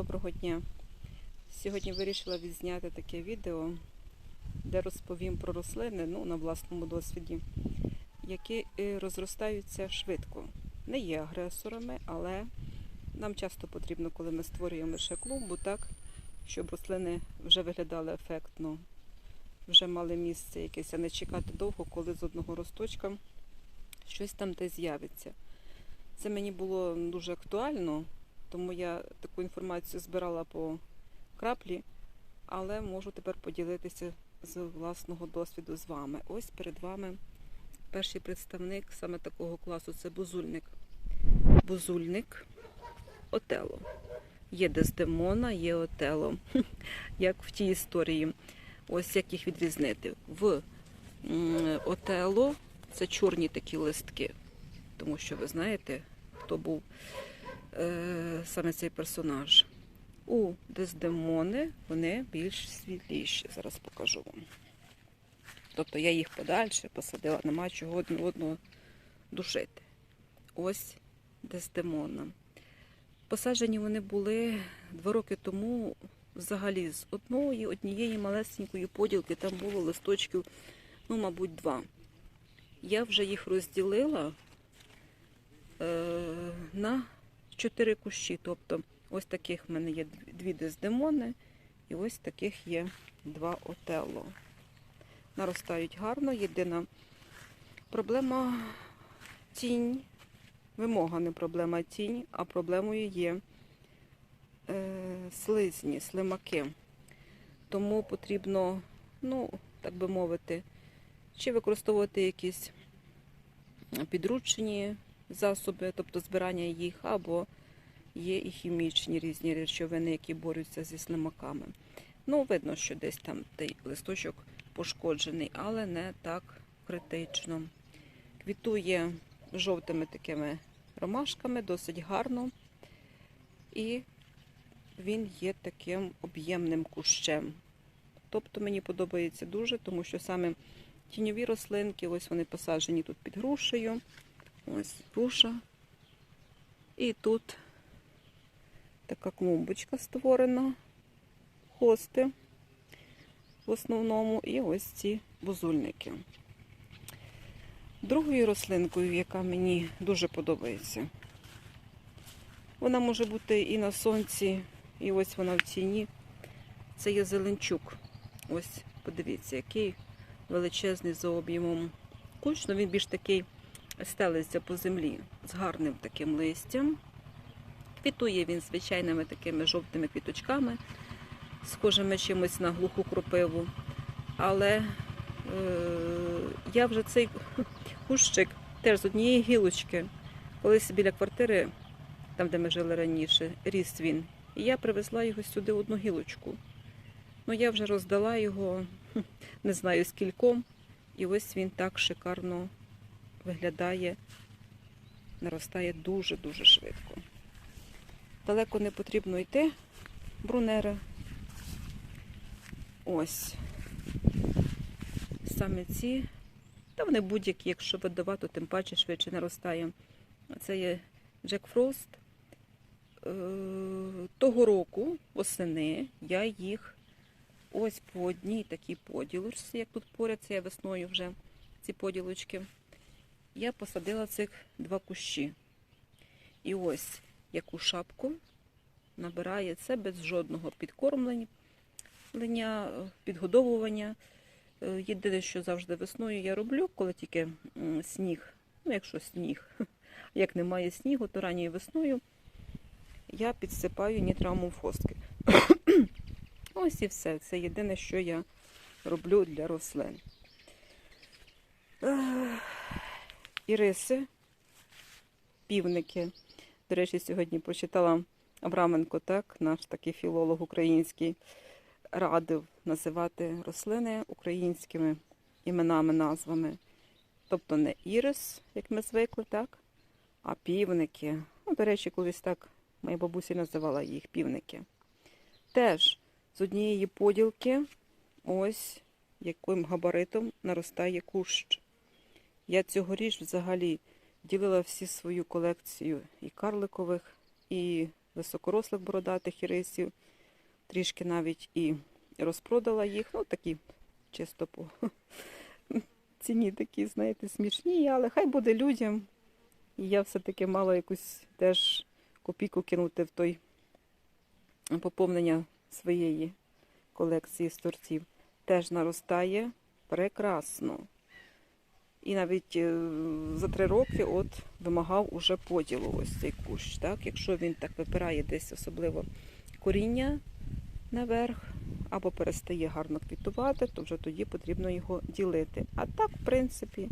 доброго дня. Сьогодні вирішила відзняти таке відео, де розповім про рослини ну, на власному досвіді, які е, розростаються швидко. Не є агресорами, але нам часто потрібно, коли ми створюємо лише клумбу, так, щоб рослини вже виглядали ефектно, вже мали місце якесь, а не чекати довго, коли з одного росточка щось там десь з'явиться. Це мені було дуже актуально, тому я таку інформацію збирала по краплі, але можу тепер поділитися з власного досвіду з вами. Ось перед вами перший представник саме такого класу це бузульник. Бузульник Отело. Є Дездемона, є Отело, як в тій історії. Ось як їх відрізнити. В Отело це чорні такі листки, тому що ви знаєте, хто був саме цей персонаж. У Дездемони вони більш світліші. Зараз покажу вам. Тобто я їх подальше посадила, нема чого одного душити. Ось Дездемона. Посаджені вони були два роки тому взагалі з одної, однієї малесенької поділки, там було листочків, ну, мабуть, два. Я вже їх розділила е, на чотири кущі. Тобто, ось таких в мене є дві- дездемони, і ось таких є два отело. Наростають гарно. Єдина проблема тінь. Вимога не проблема тінь, а проблемою є е, слизні, слимаки. Тому потрібно, ну, так би мовити, чи використовувати якісь підручні засоби, тобто збирання їх, або є і хімічні різні речовини, які борються зі слимаками. Ну, видно, що десь там той листочок пошкоджений, але не так критично. Квітує жовтими такими ромашками, досить гарно. І він є таким об'ємним кущем. Тобто мені подобається дуже, тому що саме тіньові рослинки, ось вони посаджені тут під грушею. Ось груша. І тут така клумбочка створена, хости в основному, і ось ці бузульники. Другою рослинкою, яка мені дуже подобається, вона може бути і на сонці, і ось вона в тіні. Це є зеленчук. Ось, подивіться, який величезний за об'ємом кущ, ну він більш такий стелиться по землі з гарним таким листям. Квітує він звичайними такими жовтими квіточками, схожими чимось на глуху кропиву. Але е, я вже цей кущик теж з однієї гілочки, колись біля квартири, там де ми жили раніше, ріс він. І я привезла його сюди одну гілочку. Ну, я вже роздала його, не знаю скільком, і ось він так шикарно виглядає, наростає дуже-дуже швидко. Далеко не потрібно йти, брунери. Ось. Саме ці, та вони будь-які, якщо видава, то тим паче швидше наростає. Це є Джек Фрост. Е, Того року, восени, я їх ось по одній такій поділочці, як тут поряд, це я весною вже ці поділочки. Я посадила цих два кущі. І ось яку шапку набирає це без жодного підкормлення, підгодовування. Е, Єдине, що завжди весною я роблю, коли тільки сніг, ну якщо сніг, як немає снігу, то ранньою весною я підсипаю нітрамофоски. Ось і все. Це єдине, що я роблю для рослин. Іриси, півники. До речі, сьогодні прочитала Абраменко, так, наш такий філолог український, радив називати рослини українськими іменами, назвами. Тобто не ірис, як ми звикли, так, а півники. Ну, до речі, колись так моя бабуся називала їх півники. Теж з однієї поділки, ось яким габаритом наростає кущ. Я цьогоріч взагалі ділила всі свою колекцію і карликових, і високорослих бородатих ірисів, трішки навіть і розпродала їх. Ну, такі чисто по ціні такі, знаєте, смішні, але хай буде людям. І я все-таки мала якусь теж копійку кинути в той поповнення своєї колекції з тортів. Теж наростає прекрасно. І навіть е, за три роки от вимагав уже поділу ось цей кущ. Так? Якщо він так випирає десь особливо коріння наверх, або перестає гарно квітувати, то вже тоді потрібно його ділити. А так, в принципі,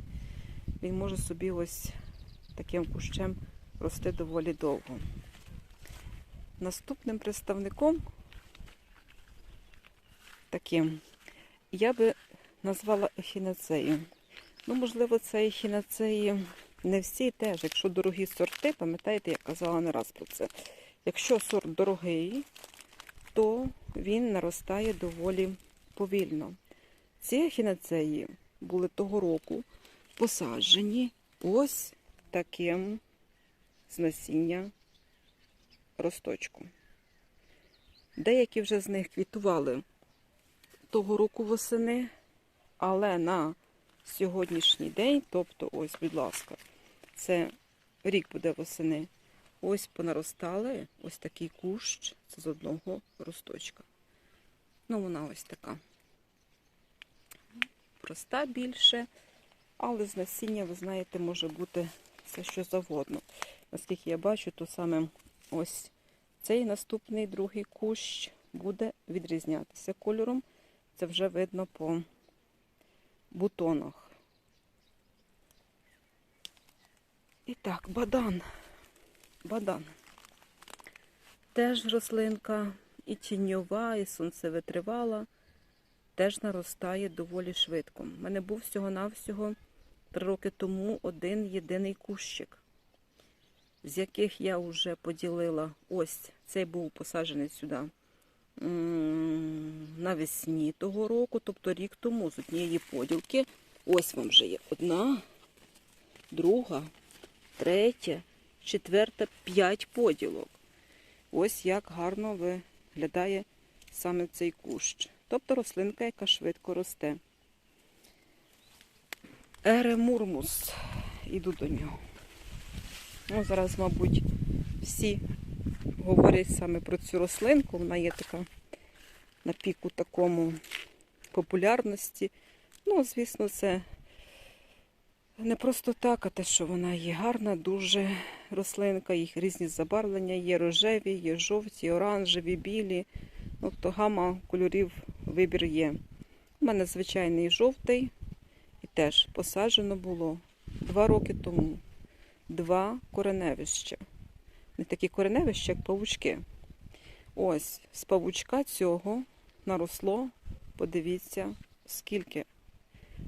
він може собі ось таким кущем рости доволі довго. Наступним представником таким я би назвала ехінацею. Ну, можливо, це ехінацеї не всі теж. Якщо дорогі сорти, пам'ятаєте, я казала не раз про це. Якщо сорт дорогий, то він наростає доволі повільно. Ці ехінацеї були того року посаджені ось таким з насіння росточку. Деякі вже з них квітували того року восени, але на сьогоднішній день, тобто, ось, будь ласка, це рік буде восени. Ось понаростали ось такий кущ, це з одного росточка. Ну, вона ось така. Проста більше, але з насіння, ви знаєте, може бути все що завгодно. Наскільки я бачу, то саме ось цей наступний другий кущ буде відрізнятися кольором. Це вже видно по бутонах. І так, бадан. Бадан. Теж рослинка і тіньова, і сонцевитривала. Теж наростає доволі швидко. У мене був всього-навсього три роки тому один єдиний кущик, з яких я вже поділила ось цей був посаджений сюди навесні того року, тобто рік тому з однієї поділки. Ось вам вже є одна, друга, третя, четверта, п'ять поділок. Ось як гарно виглядає саме цей кущ. Тобто рослинка, яка швидко росте. Еремурмус. Іду до нього. Ну, Зараз, мабуть, всі говорять саме про цю рослинку. Вона є така на піку такому популярності. Ну, звісно, це не просто так, а те, що вона є гарна, дуже рослинка, їх різні забарвлення, є рожеві, є жовті, оранжеві, білі. Тобто гама кольорів вибір є. У мене звичайний жовтий і теж посаджено було два роки тому. Два кореневища. Не такі кореневища, як павучки. Ось, з павучка цього наросло, подивіться, скільки.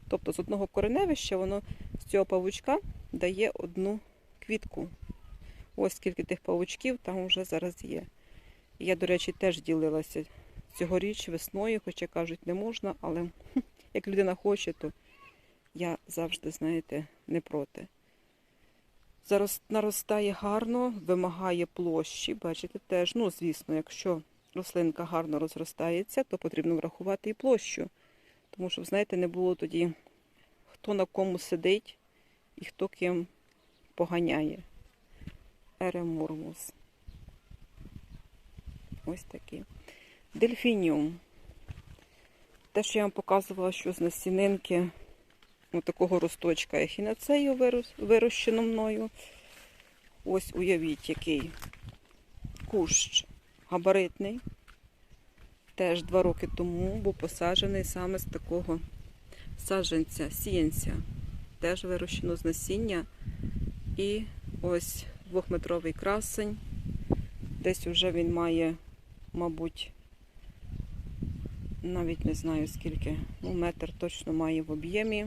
Тобто з одного кореневища воно з цього павучка дає одну квітку. Ось скільки тих павучків там вже зараз є. Я, до речі, теж ділилася цьогоріч весною, хоча кажуть, не можна, але як людина хоче, то я завжди, знаєте, не проти. Зараз наростає гарно, вимагає площі. Бачите, теж, ну, звісно, якщо рослинка гарно розростається, то потрібно врахувати і площу. Тому що, знаєте, не було тоді, хто на кому сидить і хто ким поганяє. Еремурмус. Ось такий. Дельфініум. Те, що я вам показувала, що з насінинки такого росточка ехінацею вирощено мною. Ось уявіть, який кущ габаритний. Теж два роки тому був посаджений саме з такого саджанця, сіянця. Теж вирощено з насіння. І ось двохметровий красень. Десь вже він має, мабуть, навіть не знаю скільки, ну, метр точно має в об'ємі.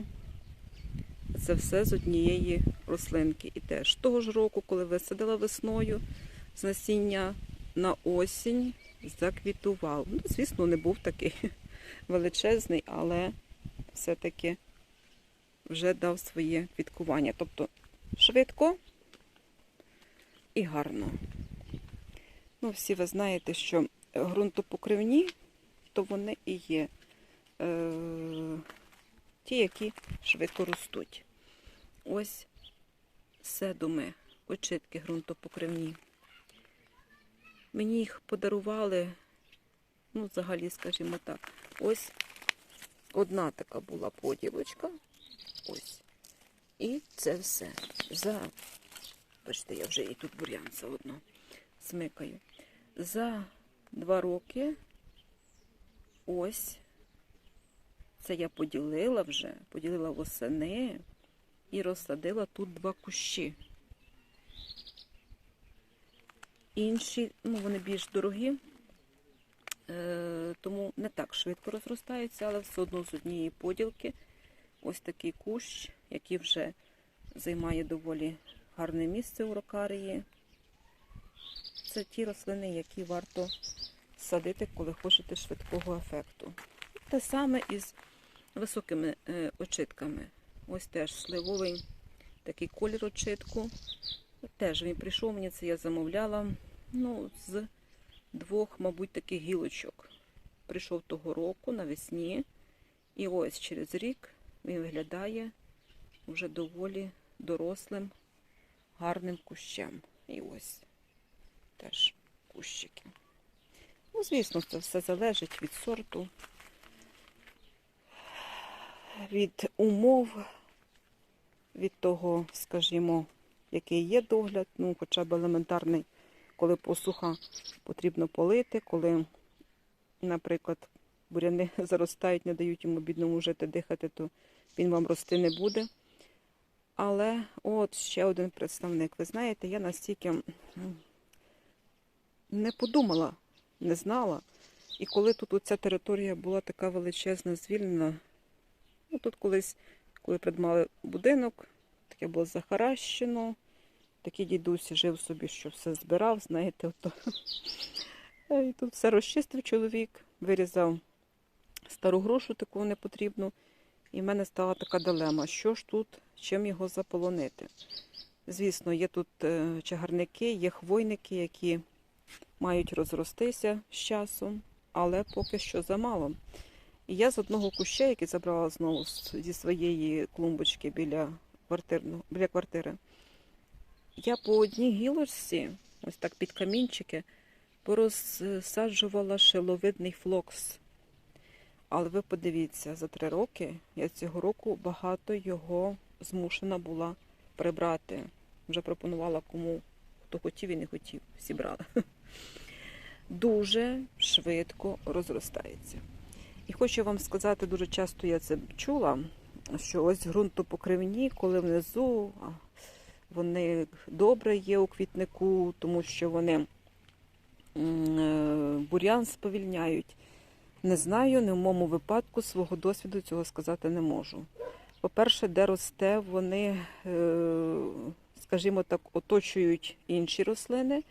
Це все з однієї рослинки. І теж того ж року, коли висадила весною з насіння на осінь, заквітував. Ну, звісно, не був такий величезний, але все-таки вже дав своє квіткування. Тобто швидко і гарно. Ну, всі ви знаєте, що ґрунтопокривні, то вони і є е, ті, які швидко ростуть. Ось седуми, очитки ґрунтопокривні. Мені їх подарували, ну, взагалі, скажімо так, ось одна така була поділочка. Ось. І це все. За, бачите, я вже і тут бур'ян заодно смикаю. За два роки ось це я поділила вже, поділила восени і розсадила тут два кущі. Інші, ну, вони більш дорогі, е, тому не так швидко розростаються, але все одно з однієї поділки. Ось такий кущ, який вже займає доволі гарне місце у рокарії. Це ті рослини, які варто садити, коли хочете швидкого ефекту. Те саме із високими е, очитками. Ось теж сливовий такий колір очитку. Теж він прийшов мені, це я замовляла. Ну, з двох, мабуть, таких гілочок. Прийшов того року навесні. І ось через рік він виглядає вже доволі дорослим, гарним кущем. І ось теж кущики. Ну, звісно, це все залежить від сорту, від умов, від того, скажімо, який є догляд, ну, хоча б елементарний, коли посуха потрібно полити, коли, наприклад, буряни заростають, не дають йому бідному жити, дихати, то він вам рости не буде. Але от ще один представник. Ви знаєте, я настільки не подумала, не знала. І коли тут оця територія була така величезна, звільнена, ну тут колись, коли придбали будинок, таке було захаращено, такий дідусь жив собі, що все збирав, знаєте, ото. І тут все розчистив чоловік, вирізав стару грушу таку непотрібну. І в мене стала така дилема, що ж тут, чим його заполонити. Звісно, є тут е, чагарники, є хвойники, які мають розростися з часом, але поки що замало. І я з одного куща, який забрала знову зі своєї клумбочки біля, біля квартири, я по одній гілочці, ось так під камінчики, порозсаджувала шиловидний флокс. Але ви подивіться, за три роки я цього року багато його змушена була прибрати. Вже пропонувала кому хто хотів і не хотів, всі брали. Дуже швидко розростається. І хочу вам сказати, дуже часто я це чула, що ось ґрунтопокривні, коли внизу вони добре є у квітнику, тому що вони е, бур'ян сповільняють. Не знаю, не в моєму випадку свого досвіду цього сказати не можу. По-перше, де росте, вони, е, скажімо так, оточують інші рослини.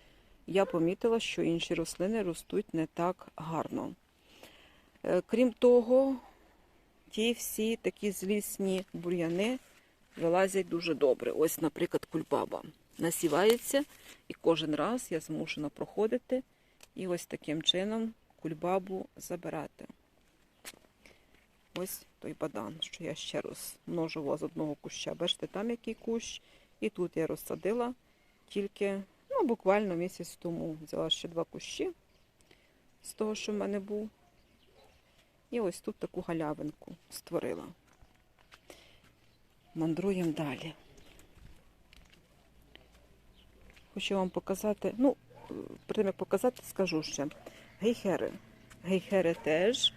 Я помітила, що інші рослини ростуть не так гарно. Е, Крім того, ті всі такі злісні бур'яни вилазять дуже добре. Ось, наприклад, кульбаба насівається, і кожен раз я змушена проходити і ось таким чином кульбабу забирати. Ось той бадан, що я ще розмножувала з одного куща. Бачите, там який кущ. І тут я розсадила тільки ну, буквально місяць тому. Взяла ще два кущі з того, що в мене був. І ось тут таку галявинку створила. Мандруємо далі. Хочу вам показати, ну, перед як показати, скажу ще. Гейхери. Гейхери теж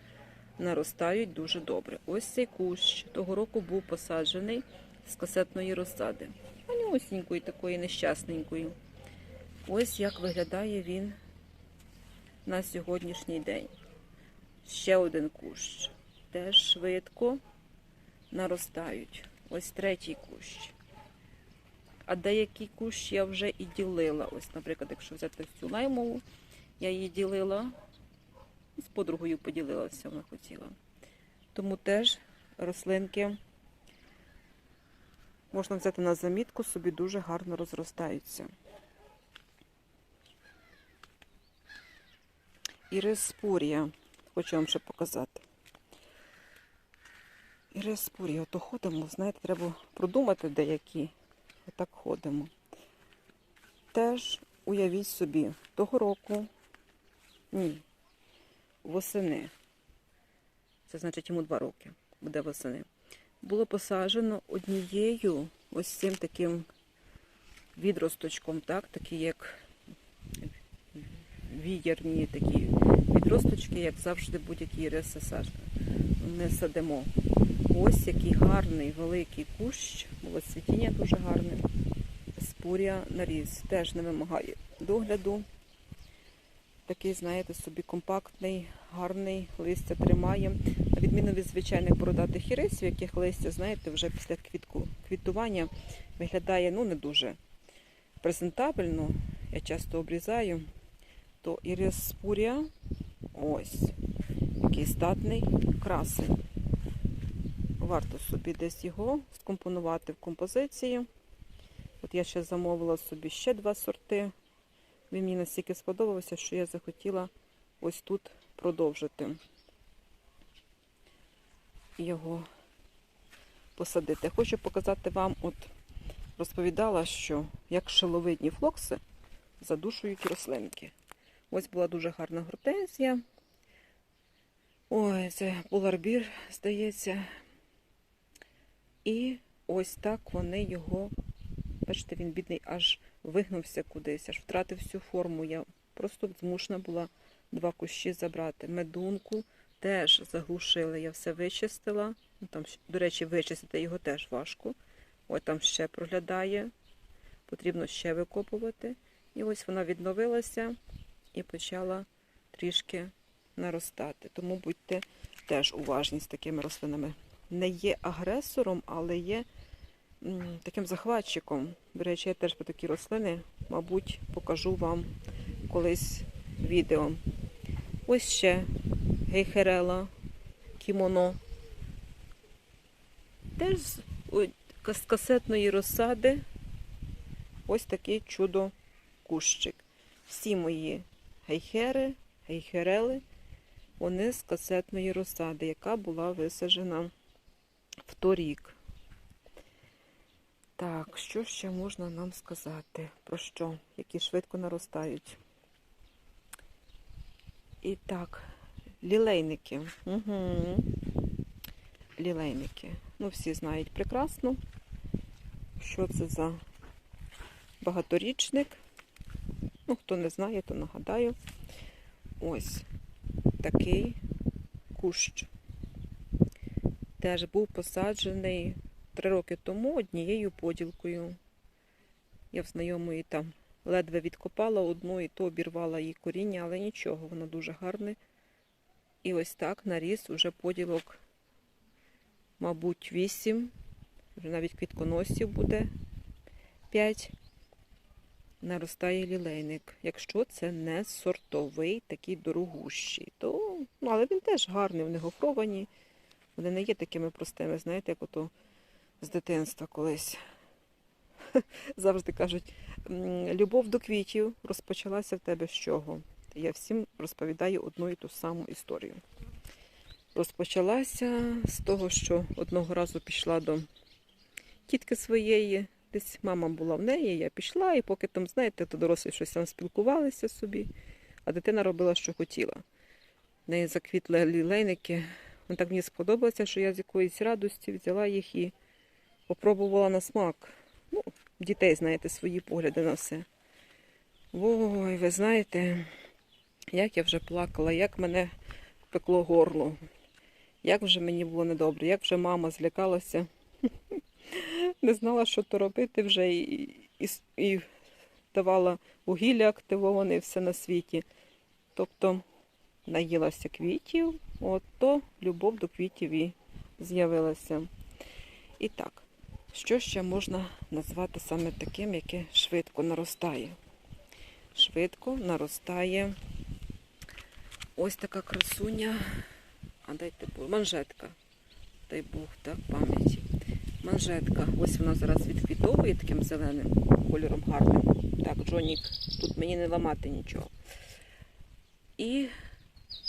наростають дуже добре. Ось цей кущ того року був посаджений з касетної розсади. Манюсінькою такої нещасненькою. Ось як виглядає він на сьогоднішній день. Ще один кущ. Теж швидко наростають. Ось третій кущ. А деякий кущ я вже і ділила. Ось, наприклад, якщо взяти цю лаймову, я її ділила, з подругою поділилася, вона хотіла. Тому теж рослинки можна взяти на замітку, собі дуже гарно розростаються. Іреспурія. Хочу вам ще показати. Іреспурія. Ото ходимо, знаєте, треба продумати деякі. Отак ходимо. Теж уявіть собі, того року, ні, восени. Це значить йому два роки буде восени. Було посаджено однією ось цим таким відросточком, так, такі як вієрні такі відросточки, як завжди будь-які риси не садимо. Ось який гарний великий кущ, цвітіння дуже гарне. Спурія наріс. Теж не вимагає догляду. Такий, знаєте, собі компактний, гарний, листя тримає. На відміну від звичайних бородатих ірисів, яких листя, знаєте, вже після квітку, квітування виглядає ну, не дуже презентабельно. Я часто обрізаю. То іриспурія, ось, який статний красень. Варто собі десь його скомпонувати в композиції. От я ще замовила собі ще два сорти. Він мені настільки сподобався, що я захотіла ось тут продовжити його посадити. Хочу показати вам, от розповідала, що як шиловидні флокси задушують рослинки. Ось була дуже гарна гортензія. Ой, це поларбір, здається. І ось так вони його, бачите, він бідний аж вигнувся кудись, аж втратив всю форму. Я просто змушена була два кущі забрати. Медунку теж заглушили, я все вичистила. Ну, Там, до речі, вичистити його теж важко. Ось там ще проглядає. Потрібно ще викопувати. І ось вона відновилася і почала трішки наростати. Тому будьте теж уважні з такими рослинами. Не є агресором, але є таким захватчиком. До речі, я теж про такі рослини, мабуть, покажу вам колись відео. Ось ще гейхерела, кімоно. Теж з ой, ка- з касетної розсади ось такий чудо кущик. Всі мої гейхери, гейхерели, вони з касетної розсади, яка була висаджена в торік. Так, що ще можна нам сказати? Про що? Які швидко наростають. І так, лілейники. Угу. Лілейники. Ну, всі знають прекрасно, що це за багаторічник. Ну, хто не знає, то нагадаю. Ось такий кущ. Теж був посаджений три роки тому однією поділкою. Я в знайомої там ледве відкопала одну і то обірвала її коріння, але нічого, воно дуже гарне. І ось так наріс уже поділок, мабуть, вісім. Вже навіть квітконосів буде п'ять. Наростає лілейник. Якщо це не сортовий, такий дорогущий, то ну, але він теж гарний, вони гофровані. Вони не є такими простими, знаєте, як ото з дитинства колись. Завжди кажуть, любов до квітів розпочалася в тебе з чого? Я всім розповідаю одну і ту саму історію. Розпочалася з того, що одного разу пішла до тітки своєї, десь мама була в неї, я пішла, і поки там, знаєте, то дорослі щось там спілкувалися собі, а дитина робила, що хотіла. В неї заквітли лілейники. Вони так мені сподобалося, що я з якоїсь радості взяла їх і попробувала на смак. Ну, дітей, знаєте, свої погляди на все. Ой, ви знаєте, як я вже плакала, як мене пекло горло, як вже мені було недобре, як вже мама злякалася. Не знала, що то робити вже і, і, і давала вугілля активоване все на світі. Тобто наїлася квітів, от то любов до квітів і з'явилася. І так, що ще можна назвати саме таким, яке швидко наростає? Швидко наростає ось така красуня, а дайте Бог, манжетка. Дай Бог, так, пам'яті. Манжетка. Ось вона зараз відквітовує таким зеленим кольором гарним. Так, Джонік, тут мені не ламати нічого. І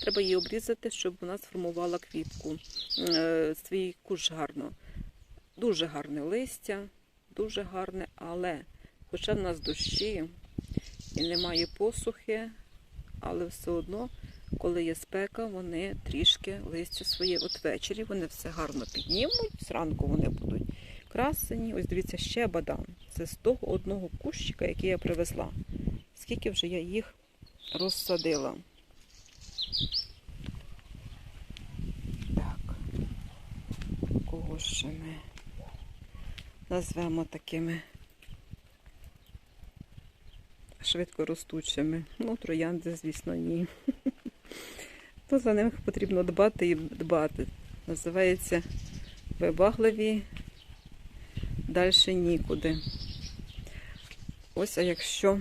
треба її обрізати, щоб вона сформувала квітку, е, свій куш гарно. Дуже гарне листя, дуже гарне, але хоча в нас дощі і немає посухи, але все одно, коли є спека, вони трішки листя своє. От ввечері вони все гарно піднімуть, зранку вони будуть красені. Ось дивіться, ще бадан. Це з того одного кущика, який я привезла. Скільки вже я їх розсадила. Так, кого ще ми назвемо такими швидко ростучими. Ну, троянди, звісно, ні. То за них потрібно дбати і дбати. Називається вибагливі, далі нікуди. Ось, а якщо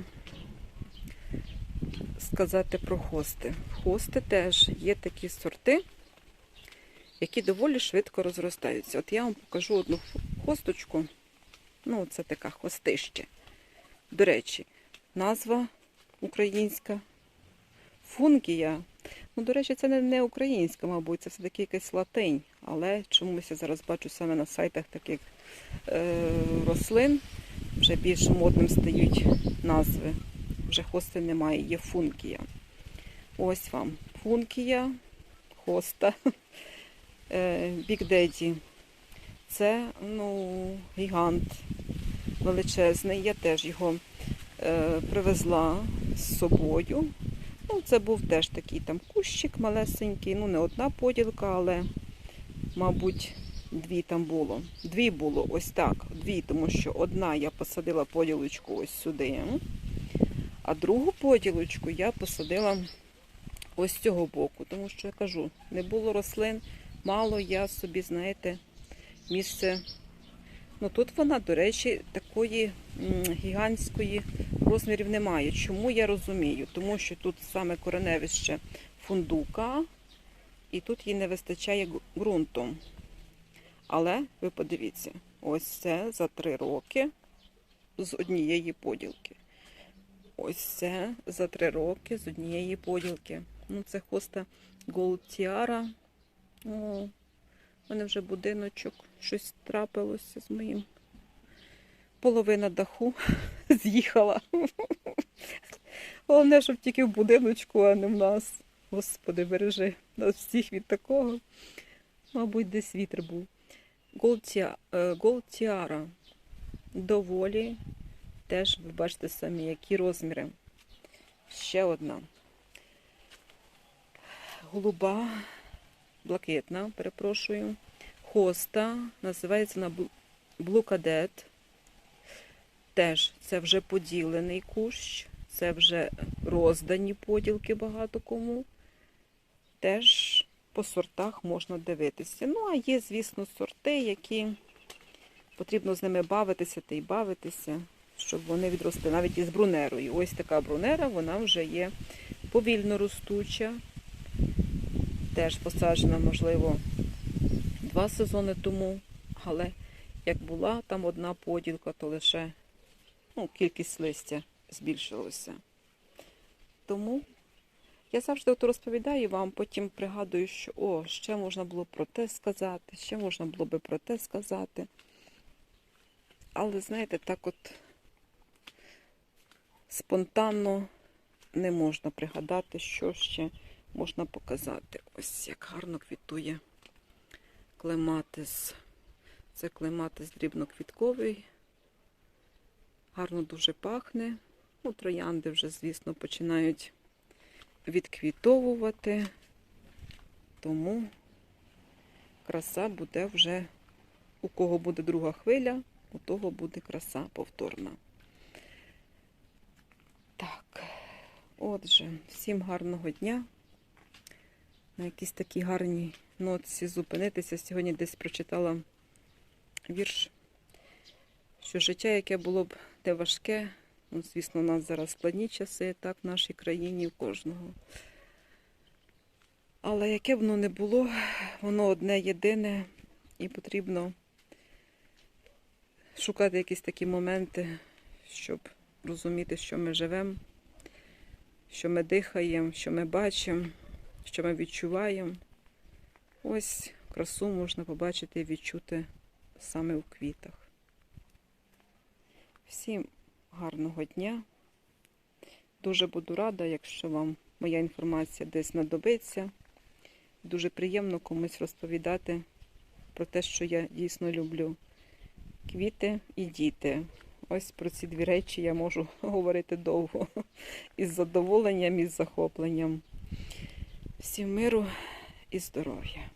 сказати про хости. Хости теж є такі сорти, які доволі швидко розростаються. От я вам покажу одну хосточку. Ну, це така хостище. До речі, назва українська фунгія. Ну, до речі, це не, українська, мабуть, це все-таки якась латинь. Але чомусь я зараз бачу саме на сайтах таких е, рослин. Вже більш модним стають назви. Вже хости немає, є функія. Ось вам функія, хоста, Бік Деді. Це ну, гігант величезний. Я теж його е, привезла з собою. Це був теж такий там кущик малесенький. Ну, не одна поділка, але, мабуть, дві там було. Дві було ось так. Дві, тому що одна я посадила поділочку ось сюди. А другу поділочку я посадила ось з цього боку, тому що я кажу, не було рослин, мало я собі, знаєте, місце. Ну тут вона, до речі, такої гігантської розмірів немає. Чому я розумію? Тому що тут саме кореневище фундука, і тут їй не вистачає ґрунту. Але ви подивіться, ось це за три роки з однієї поділки. Ось це за три роки з однієї поділки. Ну, це хоста Голтіара. О, у мене вже будиночок, щось трапилося з моїм. Половина даху з'їхала. Головне, щоб тільки в будиночку, а не в нас. Господи, бережи нас всіх від такого. Мабуть, десь вітер був. Голтіа, е, Голтіара доволі Теж ви бачите самі, які розміри. Ще одна. Голуба, блакитна, перепрошую. Хоста, називається на Blue Cadet. Теж це вже поділений кущ, це вже роздані поділки багато кому. Теж по сортах можна дивитися. Ну, а є, звісно, сорти, які потрібно з ними бавитися та й бавитися щоб вони відросли навіть із брунерою. Ось така брунера, вона вже є повільно ростуча. Теж посаджена, можливо, два сезони тому. Але як була там одна поділка, то лише ну, кількість листя збільшилася. Тому я завжди от розповідаю вам, потім пригадую, що о, ще можна було про те сказати, ще можна було би про те сказати. Але, знаєте, так от спонтанно не можна пригадати, що ще можна показати. Ось як гарно квітує клематис. Це клематис дрібноквітковий. Гарно дуже пахне. Ну, Троянди вже, звісно, починають відквітовувати, тому краса буде вже, у кого буде друга хвиля, у того буде краса повторна. Так, отже, всім гарного дня. На якійсь такій гарній нотці зупинитися. Сьогодні десь прочитала вірш, що життя, яке було б те важке, ну, звісно, у нас зараз складні часи, так, в нашій країні, в кожного. Але яке б воно не було, воно одне єдине, і потрібно шукати якісь такі моменти, щоб розуміти, що ми живемо, що ми дихаємо, що ми бачимо, що ми відчуваємо. Ось красу можна побачити і відчути саме у квітах. Всім гарного дня. Дуже буду рада, якщо вам моя інформація десь знадобиться. Дуже приємно комусь розповідати про те, що я дійсно люблю. Квіти і діти. Ось про ці дві речі я можу говорити довго. Із задоволенням і з захопленням. Всім миру і здоров'я.